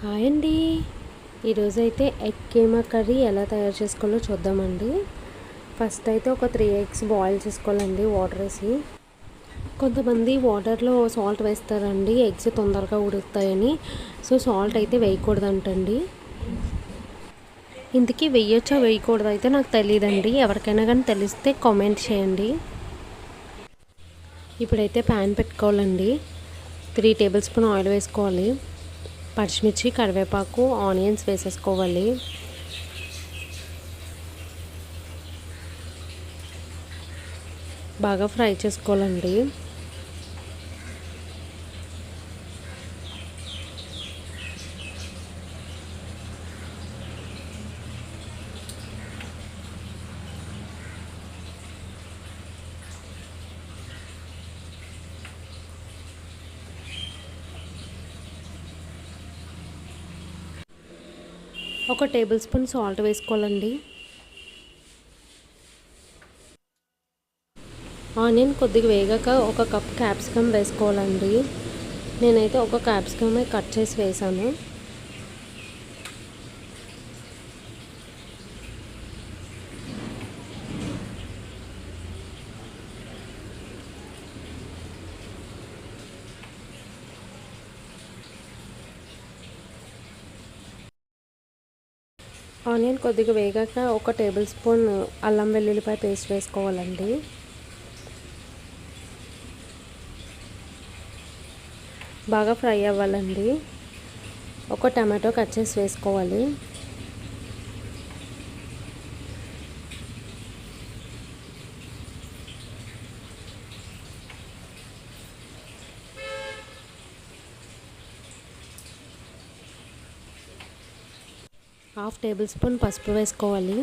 Hi అండి. ఈరోజు అయితే ఎగ్ కీమా కర్రీ ఎలా తయారు చేసుకోవాలో చూద్దామండి. ఫస్ట్ అయితే ఒక త్రీ ఎగ్స్ బాయిల్ చేసుకోవాలండి వాటర్ వేసి కొంతమంది వాటర్లో సాల్ట్ వేస్తారండి ఎగ్స్ తొందరగా ఉడుకుతాయని. సో సాల్ట్ అయితే వేయకూడదంటండి. ఇంతకీ వేయొచ్చా వేయకూడదు అయితే నాకు తెలియదండి ఎవరికైనా కానీ తెలిస్తే కామెంట్ చేయండి. ఇప్పుడైతే ప్యాన్ పెట్టుకోవాలండి. త్రీ టేబుల్ స్పూన్ ఆయిల్ వేసుకోవాలి. పచ్చిమిర్చి కరివేపాకు ఆనియన్స్ వేసేసుకోవాలి. బాగా ఫ్రై చేసుకోవాలండి. ఒక టేబుల్ స్పూన్ సాల్ట్ వేసుకోవాలండి. ఆనియన్ కొద్దిగా వేగాక ఒక కప్ క్యాప్సికమ్ వేసుకోవాలండి. నేనైతే ఒక క్యాప్సికమే కట్ చేసి వేసాను. ఆనియన్ కొద్దిగా వేగాక ఒక టేబుల్ స్పూన్ అల్లం వెల్లుల్లిపాయ పేస్ట్ వేసుకోవాలండి. బాగా ఫ్రై అవ్వాలండి. ఒక టమాటో కట్ చేసి వేసుకోవాలి. హాఫ్ టేబుల్ స్పూన్ పసుపు వేసుకోవాలి.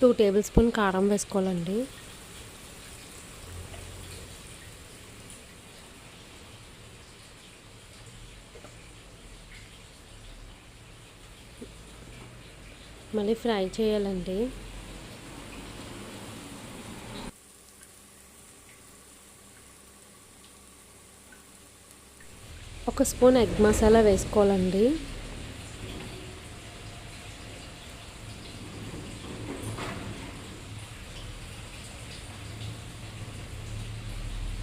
టూ టేబుల్ స్పూన్ కారం వేసుకోవాలండి. మళ్ళీ ఫ్రై చేయాలండి. ఒక స్పూన్ ఎగ్ మసాలా వేసుకోవాలండి.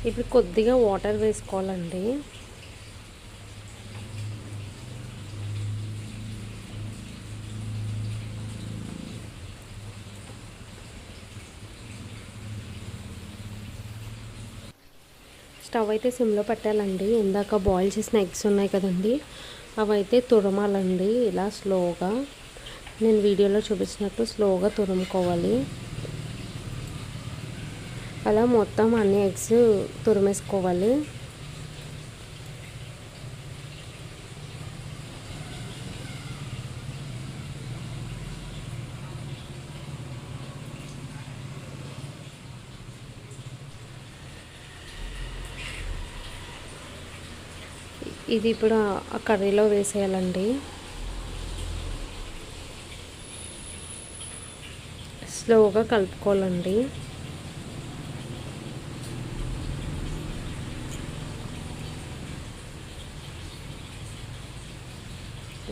ఇప్పుడు కొద్దిగా వాటర్ వేసుకోవాలండి. స్టవ్ అయితే సిమ్లో పెట్టాలండి. ఇందాక బాయిల్ చేసిన ఎగ్స్ ఉన్నాయి కదండి. అవి అయితే తురమాలండి. ఇలా స్లోగా. నేను వీడియోలో చూపించినట్టు స్లోగా తురుముకోవాలి. అలా మొత్తం అన్ని ఎగ్స్ తురిమేసుకోవాలి. ఇది ఇప్పుడు ఆ కర్రీలో వేసేయాలండి. స్లోగా కలుపుకోవాలండి.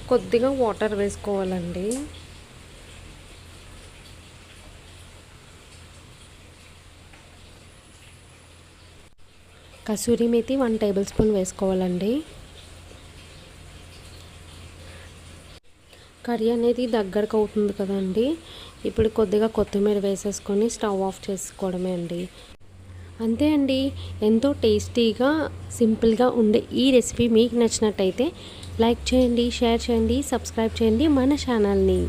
కొద్దిగా వాటర్ వేసుకోవాలండి. Kasuri methi one table spoon వేసుకోవాలండి. కర్రీ అనేది దగ్గరకు అవుతుంది కదండి. ఇప్పుడు కొద్దిగా కొత్తిమీర వేసేసుకొని స్టవ్ ఆఫ్ చేసుకోవడమే అండి. అంతే అండి. ఎంతో టేస్టీగా సింపుల్గా ఉండే ఈ రెసిపీ మీకు నచ్చినట్టయితే లైక్ చేయండి షేర్ చేయండి సబ్స్క్రైబ్ చేయండి మన ఛానల్ని.